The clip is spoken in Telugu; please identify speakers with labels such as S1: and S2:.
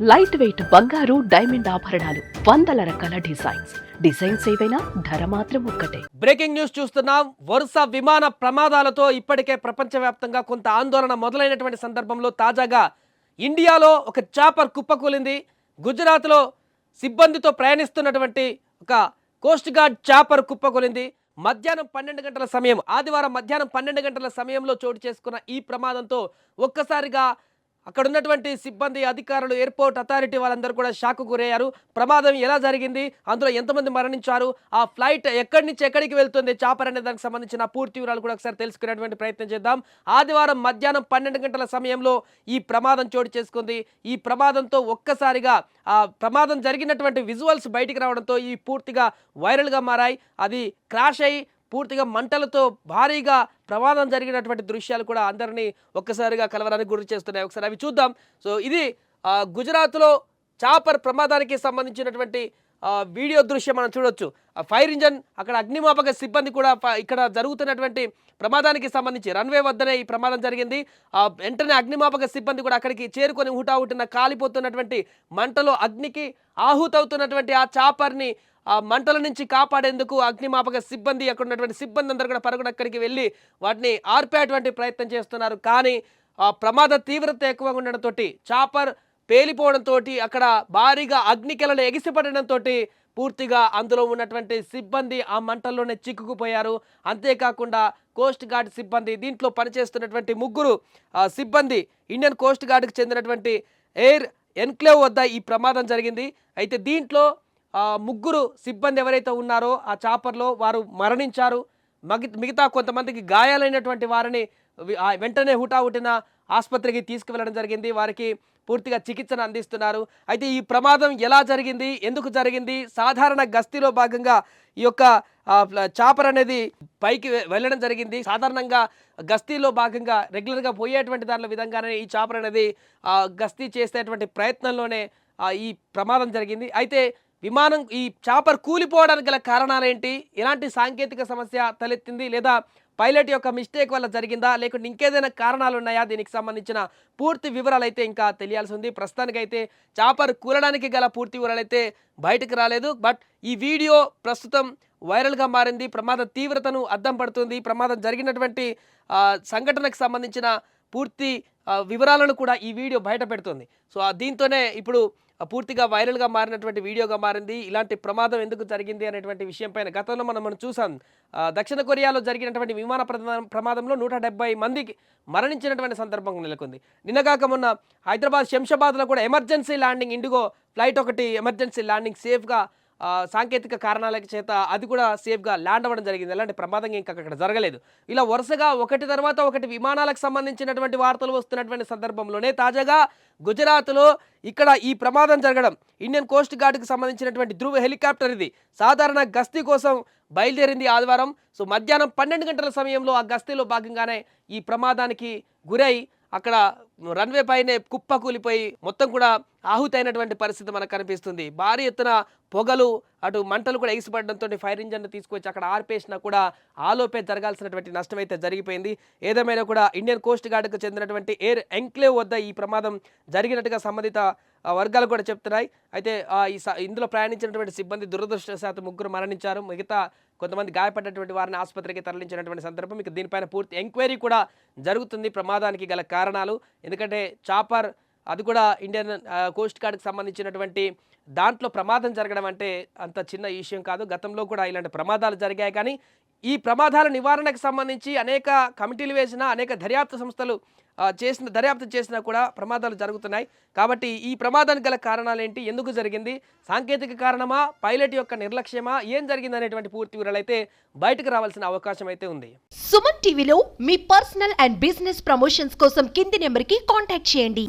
S1: లైట్ వెయిట్ బంగారు డైమండ్ ఆభరణాలు వందల రకాల డిజైన్స్ డిజైన్స్ ఏవైనా ధర మాత్రం ఒక్కటే.
S2: బ్రేకింగ్ న్యూస్ చూస్తున్నాం. వరుస విమాన ప్రమాదాలతో ఇప్పటికే ప్రపంచవ్యాప్తంగా కొంత ఆందోళన మొదలైనటువంటి సందర్భంలో తాజాగా ఇండియాలో ఒక చాపర్ కుప్పకూలింది. గుజరాత్లో సిబ్బందితో ప్రయాణిస్తున్నటువంటి ఒక కోస్ట్ గార్డ్ చాపర్ కుప్పకూలింది. మధ్యాహ్నం పన్నెండు గంటల సమయం ఆదివారం మధ్యాహ్నం పన్నెండు గంటల సమయంలో చోటు చేసుకున్న ఈ ప్రమాదంతో ఒక్కసారిగా అక్కడ ఉన్నటువంటి సిబ్బంది అధికారులు ఎయిర్పోర్ట్ అథారిటీ వాళ్ళందరూ కూడా షాక్కు గురయ్యారు. ప్రమాదం ఎలా జరిగింది? అందులో ఎంతమంది మరణించారు? ఆ ఫ్లైట్ ఎక్కడి నుంచి ఎక్కడికి వెళ్తుంది? చాపర్ అనే దానికి సంబంధించిన పూర్తి వివరాలు కూడా ఒకసారి తెలుసుకునేటువంటి ప్రయత్నం చేద్దాం. ఆదివారం మధ్యాహ్నం పన్నెండు గంటల సమయంలో ఈ ప్రమాదం చోటు చేసుకుంది. ఈ ప్రమాదంతో ఒక్కసారిగా ఆ ప్రమాదం జరిగినటువంటి విజువల్స్ బయటికి రావడంతో ఈ పూర్తిగా వైరల్గా మారాయి. అది క్రాష్ అయ్యి పూర్తిగా మంటలతో భారీగా ప్రమాదం జరిగినటువంటి దృశ్యాలు కూడా అందరినీ ఒక్కసారిగా కలవరానికి గురి చేస్తున్నాయి. ఒకసారి అవి చూద్దాం. సో ఇది గుజరాత్లో చాపర్ ప్రమాదానికి సంబంధించినటువంటి వీడియో దృశ్యం మనం చూడొచ్చు. ఆ ఫైర్ ఇంజన్ అక్కడ అగ్నిమాపక సిబ్బంది కూడా ఇక్కడ జరుగుతున్నటువంటి ప్రమాదానికి సంబంధించి రన్వే వద్దనే ఈ ప్రమాదం జరిగింది. వెంటనే అగ్నిమాపక సిబ్బంది కూడా అక్కడికి చేరుకొని హుటాహుటిన కాలిపోతున్నటువంటి మంటలో అగ్నికి ఆహుతవుతున్నటువంటి ఆ చాపర్ని మంటల నుంచి కాపాడేందుకు అగ్నిమాపక సిబ్బంది అక్కడ ఉన్నటువంటి సిబ్బంది అందరూ కూడా పరుగున అక్కడికి వెళ్ళి వాటిని ఆర్పేటువంటి ప్రయత్నం చేస్తున్నారు. కానీ ఆ ప్రమాద తీవ్రత ఎక్కువగా ఉండడంతో చాపర్ పేలిపోవడంతో అక్కడ భారీగా అగ్నికెలలు ఎగిసిపడడంతో పూర్తిగా అందులో ఉన్నటువంటి సిబ్బంది ఆ మంటల్లోనే చిక్కుకుపోయారు. అంతేకాకుండా కోస్ట్ గార్డ్ సిబ్బంది దీంట్లో పనిచేస్తున్నటువంటి ముగ్గురు సిబ్బంది ఇండియన్ కోస్ట్ గార్డ్కి చెందినటువంటి ఎయిర్ ఎన్క్లేవ్ వద్ద ఈ ప్రమాదం జరిగింది. అయితే దీంట్లో ముగ్గురు సిబ్బంది ఎవరైతే ఉన్నారో ఆ చాపర్లో వారు మరణించారు. మగి మిగతా కొంతమందికి గాయాలైనటువంటి వారిని వెంటనే హుటాహుటిన ఆసుపత్రికి తీసుకువెళ్ళడం జరిగింది. వారికి పూర్తిగా చికిత్సను అందిస్తున్నారు. అయితే ఈ ప్రమాదం ఎలా జరిగింది? ఎందుకు జరిగింది? సాధారణ గస్తీలో భాగంగా ఈ యొక్క చాపర్ అనేది పైకి వెళ్ళడం జరిగింది. సాధారణంగా గస్తీలో భాగంగా రెగ్యులర్గా పోయేటువంటి దానిలో విధంగానే ఈ చాపర్ అనేది గస్తీ చేసేటువంటి ప్రయత్నంలోనే ఈ ప్రమాదం జరిగింది. అయితే విమానం ఈ చాపర్ కూలిపోవడానికి గల కారణాలు ఏంటి ఎలాంటి సాంకేతిక సమస్య తలెత్తింది? లేదా పైలట్ యొక్క మిస్టేక్ వల్ల జరిగిందా? లేకుంటే ఇంకేదైనా కారణాలు ఉన్నాయా దీనికి సంబంధించిన పూర్తి వివరాలు అయితే ఇంకా తెలియాల్సి ఉంది. ప్రస్తుతానికైతే చాపర్ కూలడానికి గల పూర్తి వివరాలు అయితే బయటకు రాలేదు. బట్ ఈ వీడియో ప్రస్తుతం వైరల్గా మారింది. ప్రమాద తీవ్రతను అద్దం పడుతుంది. ప్రమాదం జరిగినటువంటి సంఘటనకు సంబంధించిన పూర్తి వివరాలను కూడా ఈ వీడియో బయట పెడుతుంది. సో దీంతోనే ఇప్పుడు పూర్తిగా వైరల్గా మారినటువంటి వీడియోగా మారింది. ఇలాంటి ప్రమాదం ఎందుకు జరిగింది అనేటువంటి విషయంపైన గతంలో మనం మనం చూసాం. దక్షిణ కొరియాలో జరిగినటువంటి విమాన ప్రమాదంలో నూట డెబ్బై మందికి మరణించినటువంటి సందర్భం నెలకొంది. నిన్నగాక మొన్న హైదరాబాద్ శంషాబాద్లో కూడా ఎమర్జెన్సీ ల్యాండింగ్ ఇండిగో ఫ్లైట్ ఒకటి ఎమర్జెన్సీ ల్యాండింగ్ సేఫ్గా సాంకేతిక కారణాల చేత అది కూడా సేఫ్గా ల్యాండ్ అవ్వడం జరిగింది. ఎలాంటి ప్రమాదం ఇంకా అక్కడ జరగలేదు. ఇలా వరుసగా ఒకటి తర్వాత ఒకటి విమానాలకు సంబంధించినటువంటి వార్తలు వస్తున్నటువంటి సందర్భంలోనే తాజాగా గుజరాత్లో ఇక్కడ ఈ ప్రమాదం జరగడం ఇండియన్ కోస్ట్ గార్డ్కి సంబంధించినటువంటి ధృవ హెలికాప్టర్ ఇది. సాధారణ గస్తీ కోసం బయలుదేరింది ఆదివారం. సో మధ్యాహ్నం పన్నెండు గంటల సమయంలో ఆ గస్తీలో భాగంగానే ఈ ప్రమాదానికి గురై అక్కడ రన్వే పైనే కుప్ప కూలిపోయి మొత్తం కూడా ఆహుతైనటువంటి పరిస్థితి మనకు కనిపిస్తుంది. భారీ ఎత్తున పొగలు అటు మంటలు కూడా ఎగిసిపడడంతో ఫైర్ ఇంజన్ తీసుకొచ్చి అక్కడ ఆర్పేసినా కూడా ఆలోపే జరగాల్సినటువంటి నష్టం అయితే జరిగిపోయింది. ఏదేమైనా కూడా ఇండియన్ కోస్ట్ గార్డ్కు చెందినటువంటి ఎయిర్ ఎంక్లేవ్ వద్ద ఈ ప్రమాదం జరిగినట్టుగా సంబంధిత వర్గాలు కూడా చెప్తున్నాయి. అయితే ఈ స- ఇందులో ప్రయాణించినటువంటి సిబ్బంది దురదృష్టవశాత్తు ముగ్గురు మరణించారు. మిగతా కొంతమంది గాయపడ్డటువంటి వారిని ఆసుపత్రికి తరలించినటువంటి సందర్భం ఇక దీనిపైన పూర్తి ఎంక్వైరీ కూడా జరుగుతుంది. ప్రమాదానికి గల కారణాలు ఎందుకంటే చాపర్ అది కూడా ఇండియన్ కోస్ట్ గార్డ్కి సంబంధించినటువంటి దాంట్లో ప్రమాదం జరగడం అంటే అంత చిన్న విషయం కాదు. గతంలో కూడా ఇలాంటి ప్రమాదాలు జరిగాయి కానీ ఈ ప్రమాదాల నివారణకు సంబంధించి అనేక కమిటీలు వేసిన అనేక దర్యాప్తు సంస్థలు చేసిన దర్యాప్తు చేసినా కూడా ప్రమాదాలు జరుగుతున్నాయి. కాబట్టి ఈ ప్రమాదానికి గల కారణాలు ఏంటి ఎందుకు జరిగింది? సాంకేతిక కారణమా? పైలట్ యొక్క నిర్లక్ష్యమా? ఏం జరిగింది అనేటువంటి పూర్తి వివరాలు అయితే బయటకు రావాల్సిన అవకాశం అయితే ఉంది.
S3: సుమన్ టీవీలో మీ పర్సనల్ అండ్ బిజినెస్ ప్రమోషన్స్ కోసం కింది నెంబర్కి కాంటాక్ట్ చేయండి.